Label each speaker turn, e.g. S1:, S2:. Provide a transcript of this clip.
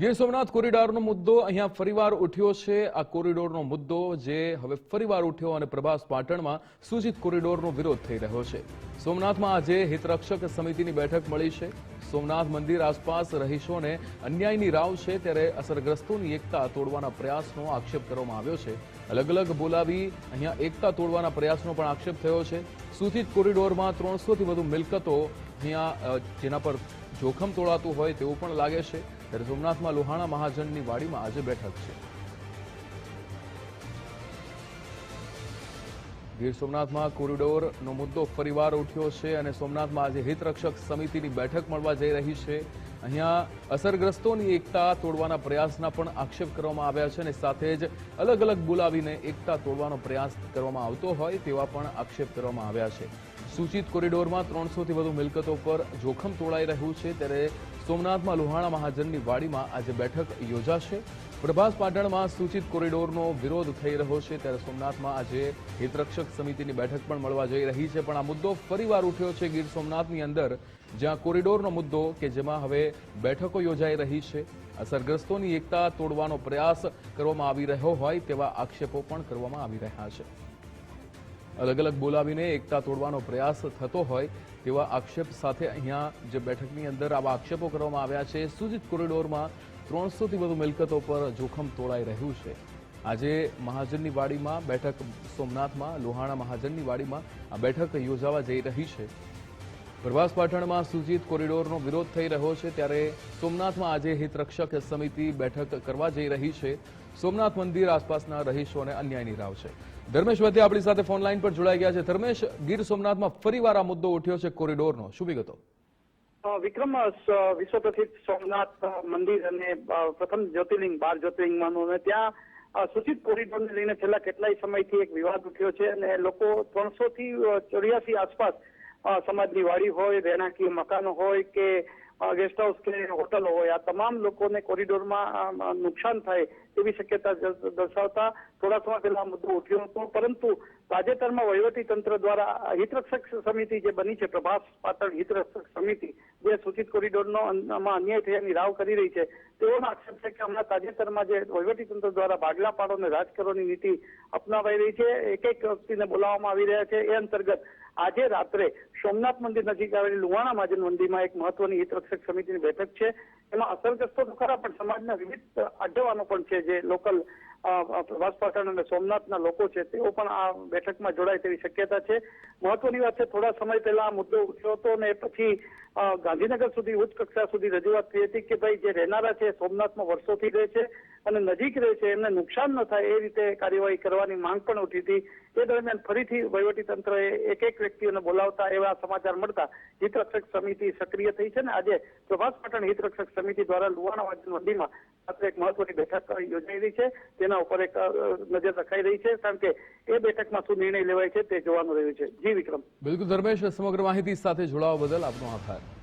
S1: ગીર સોમનાથ કોરિડોરનો મુદ્દો અહીંયા ફરીવાર ઉઠ્યો છે. આ કોરિડોરનો મુદ્દો જે હવે ફરીવાર ઉઠ્યો અને પ્રભાસ પાટણમાં સૂચિત કોરિડોરનો વિરોધ થઈ રહ્યો છે. સોમનાથમાં આજે હિતરક્ષક સમિતિની બેઠક મળી છે. સોમનાથ મંદિર આસપાસ રહીશોને અન્યાયની રાવ છે ત્યારે અસરગ્રસ્તોની એકતા તોડવાના પ્રયાસનો આક્ષેપ કરવામાં આવ્યો છે. અલગ અલગ બોલાવી અહીંયા એકતા તોડવાના પ્રયાસનો પણ આક્ષેપ થયો છે. સૂચિત કોરિડોરમાં ત્રણસોથી વધુ મિલકતો અહીંયા જેના પર જોખમ તોડાતું હોય તેવું પણ લાગે છે. ત્યારે સોમનાથમાં લોહાણા મહાજનની વાડીમાં આજે બેઠક છે. ગીર સોમનાથમાં કોરિડોરનો મુદ્દો ફરીવાર ઉઠ્યો છે અને સોમનાથમાં આજે હિતરક્ષક સમિતિની બેઠક મળવા જઈ રહી છે. અહીંયા અસરગ્રસ્તોની એકતા તોડવાના પ્રયાસના પણ આક્ષેપ કરવામાં આવ્યા છે અને સાથે જ અલગ અલગ બોલાવીને એકતા તોડવાનો પ્રયાસ કરવામાં આવતો હોય તેવા પણ આક્ષેપ કરવામાં આવ્યા છે. સૂચિત કોરિડોરમાં ત્રણસોથી વધુ મિલકતો પર જોખમ તોડાઈ રહ્યું છે. ત્યારે સોમનાથમાં લોહાણા મહાજનની વાડીમાં આજે બેઠક યોજાશે. પ્રભાસ પાટણમાં સૂચિત કોરિડોરનો વિરોધ થઈ રહ્યો છે. ત્યારે સોમનાથમાં આજે હિતરક્ષક સમિતિની બેઠક પણ મળવા જઈ રહી છે. પણ આ મુદ્દો ફરીવાર ઉઠ્યો છે ગીર સોમનાથની અંદર, જ્યાં કોરિડોરનો મુદ્દો કે જેમાં હવે બેઠકો યોજાઈ રહી છે. અસરગ્રસ્તોની એકતા તોડવાનો પ્રયાસ કરવામાં આવી રહ્યો હોય તેવા આક્ષેપો પણ કરવામાં આવી રહ્યા છે. અલગ અલગ બોલાવીને એકતા તોડવાનો પ્રયાસ થતો હોય તેવા આક્ષેપ સાથે અહીંયા જે બેઠકની અંદર આવા આક્ષેપો કરવામાં આવ્યા છે સૂચિત કોરિડોરમાં ત્રણસોથી વધુ મિલકતો પર જોખમ તોડાઈ રહ્યું છે. આજે મહાજનની વાડીમાં બેઠક સોમનાથમાં, લોહાણા મહાજનની વાડીમાં આ બેઠક યોજાવા જઈ રહી છે. પ્રભાસ પાટણમાં સૂચિત કોરિડોરનો વિરોધ થઈ રહ્યો છે, ત્યારે સોમનાથમાં આજે હિતરક્ષક સમિતિ બેઠક કરવા જઈ રહી છે. સોમનાથ મંદિર આસપાસના રહીશો અને અન્યાયની રાવ છે. ધર્મેશ વૈદ્ય આપણી સાથે ફોન લાઈન પર જોડાઈ ગયા છે. ધર્મેશ, ગીર સોમનાથમાં ફરીવાર આ મુદ્દો ઉઠ્યો છે કોરિડોરનો. શું વિગતો?
S2: વિક્રમ વિશ્વ પ્રસિદ્ધ સોમનાથ મંદિર અને પ્રથમ જ્યોતિર્લિંગ, બાર જ્યોતિર્લિંગમાંનું અને ત્યાં સૂચિત કોરિડોરને લઈને છેલ્લા કેટલાય સમયથી એક વિવાદ ઉઠ્યો છે અને લોકો ત્રણસો થી ચોર્યાસી આસપાસ સમાજની વાડી હોય, રહેણાંકીય મકાનો હોય કે ગેસ્ટ હાઉસ કે હોટલો હોય, આ તમામ લોકોને કોરિડોરમાં નુકસાન થાય તેવી શક્યતા દર્શાવતા થોડા સમય પહેલા મુદ્દો ઉઠ્યો હતો. પરંતુ તાજેતરમાં વહીવટી તંત્ર દ્વારા હિતરક્ષક સમિતિ જે બની છે, પ્રભાસ પાટણ હિતરક્ષક સમિતિ, જે સૂચિત કોરિડોરનો માં અન્યાય થયાની રાવ કરી રહી છે, તેઓનો આક્ષેપ છે કે હમણાં તાજેતરમાં જે વહીવટી તંત્ર દ્વારા ભાગલા પાડો અને રાજ કરવાની નીતિ અપનાવાઈ રહી છે એક એક વ્યક્તિને બોલાવવામાં આવી રહ્યા છે. એ અંતર્ગત આજે રાત્રે સોમનાથ મંદિર નજીક આવેલી લુવાણા મહાજન મંદિરમાં એક મહત્વની હિતરક્ષક સમિતિની બેઠક છે. એમાં અસરગ્રસ્તો તો ખરા પણ સમાજના વિવિધ આગેવાનો પણ છે જે લોકલ પ્રવાસ પાટણ અને સોમનાથના લોકો છે, તેઓ પણ આ બેઠકમાં જોડાય તેવી શક્યતા છે. મહત્વની વાત છે, થોડા સમય પહેલા આ મુદ્દો ઉઠ્યો હતો અને પછી ગાંધીનગર સુધી ઉચ્ચ કક્ષા સુધી રજૂઆત થઈ હતી કે ભાઈ જે રહેનારા છે સોમનાથમાં વર્ષોથી રહે છે અને નજીક રહે છે, એમને નુકસાન ન થાય એ રીતે કાર્યવાહી કરવાની માંગ પણ ઉઠી હતી. એ દરમિયાન ફરીથી વહીવટી તંત્રએ એક એક વ્યક્તિઓને બોલાવતા એવા સમાચાર મળતા હિતરક્ષક સમિતિ સક્રિય થઈ છે ને આજે પ્રભાસ હિતરક્ષક સમિતિ દ્વારા લુવાણા વાંચન મંદિરમાં સાથે એક મહત્વની બેઠક યોજાઈ રહી છે. તેના ઉપર એક નજર રખાઈ રહી છે કારણ કે એ બેઠકમાં શું નિર્ણય લેવાય છે તે જોવાનું રહ્યું છે. જી વિક્રમ.
S1: બિલકુલ ધર્મેશ, સમગ્ર માહિતી સાથે જોડાવા બદલ આપનો આભાર.